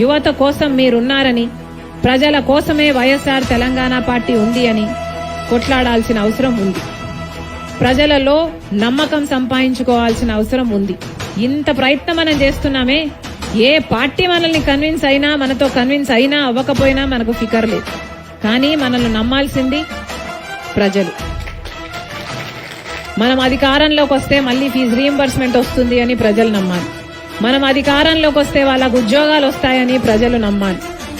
యువత కోసం మీరున్నారని ప్రజల కోసమే వైఎస్ఆర్ తెలంగాణ పార్టీ ఉంది అని కొట్లాడాల్సిన అవసరం ఉంది. ప్రజలలో నమ్మకం సంపాదించుకోవాల్సిన అవసరం ఉంది. ఇంత ప్రయత్నం మనం చేస్తున్నామే ఏ పార్టీ మనల్ని కన్విన్స్ అయినా మనతో కన్విన్స్ అయినా అవ్వకపోయినా మనకు ఫికర్ లేదు. కానీ మనల్ని నమ్మాల్సింది ప్రజలు. మనం అధికారంలోకి వస్తే మళ్ళీ ఫీజు రీఎంబర్స్మెంట్ వస్తుంది అని ప్రజలు నమ్మాలి. మనం అధికారంలోకి వస్తే వాళ్ళకు ఉద్యోగాలు వస్తాయని ప్రజలు నమ్మాలి.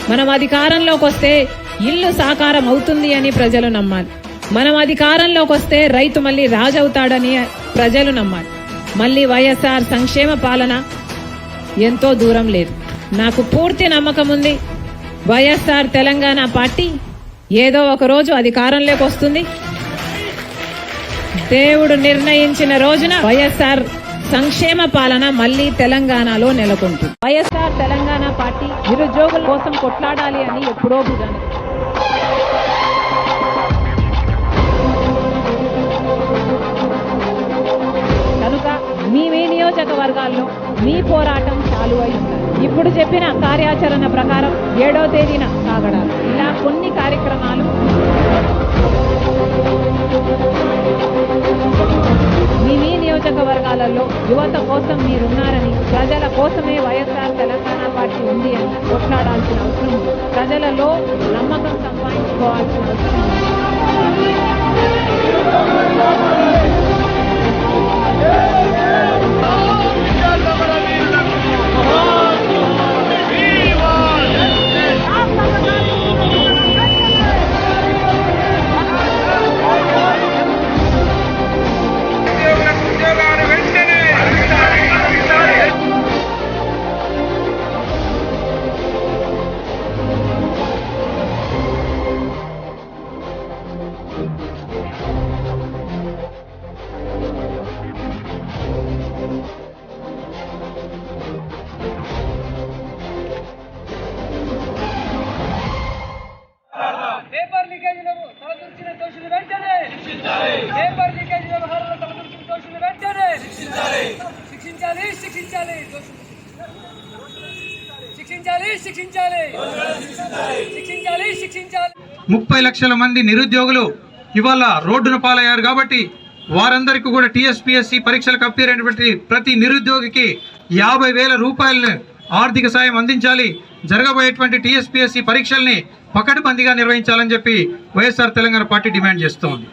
మనం అధికారంలోకి వస్తే ఇల్లు సాకారం అవుతుంది అని ప్రజలు నమ్మాలి. మనం అధికారంలోకి వస్తే రైతు మళ్ళీ రాజవుతాడని ప్రజలు నమ్మాలి. మళ్ళీ వైఎస్ఆర్ సంక్షేమ పాలన ఎంతో దూరం లేదు. నాకు పూర్తి నమ్మకం ఉంది. వైఎస్ఆర్ తెలంగాణ పార్టీ ఏదో ఒక రోజు అధికారంలోకి వస్తుంది. దేవుడు నిర్ణయించిన రోజున వైఎస్ఆర్ సంక్షేమ పాలన మళ్ళీ తెలంగాణలో నెలకొంటుంది. వైఎస్ఆర్ తెలంగాణ పార్టీ నిరుద్యోగుల కోసం కొట్లాడాలి అని ఎప్పుడో బిగాను కనుక మీ మీ నియోజకవర్గాల్లో మీ పోరాటం చాలు అయి ఉండాలి. ఇప్పుడు చెప్పిన కార్యాచరణ ప్రకారం ఏడో తేదీన కాగడాలు ఇలా కొన్ని కార్యక్రమాలు నియోజకవర్గాలలో యువత కోసం మీరున్నారని ప్రజల కోసమే వైఎస్ఆర్ తెలంగాణ పార్టీ ఉంది అని కొట్లాడాల్సిన అవసరం ప్రజలలో నమ్మకం దోషులు వెంటనే. పేపర్ లీకేజ్ వ్యవహారంలో తలదూర్చిన దోషులు వెంటనే. శిక్షించాలి శిక్షించాలి. శిక్షించాలి శిక్షించాలి. శిక్షించాలి శిక్షించాలి. ముప్పై లక్షల మంది నిరుద్యోగులు ఇవాళ రోడ్డున పాలయ్యారు కాబట్టి వారందరికీ కూడా టీఎస్పీఎస్సీ పరీక్షలకు అప్పేరైనటువంటి ప్రతి నిరుద్యోగికి యాభై వేల రూపాయలను ఆర్థిక సాయం అందించాలి. జరగబోయేటువంటి టీఎస్పీఎస్సీ పరీక్షల్ని పకడ్బందీగా నిర్వహించాలని చెప్పి వైఎస్ఆర్ తెలంగాణ పార్టీ డిమాండ్ చేస్తోంది.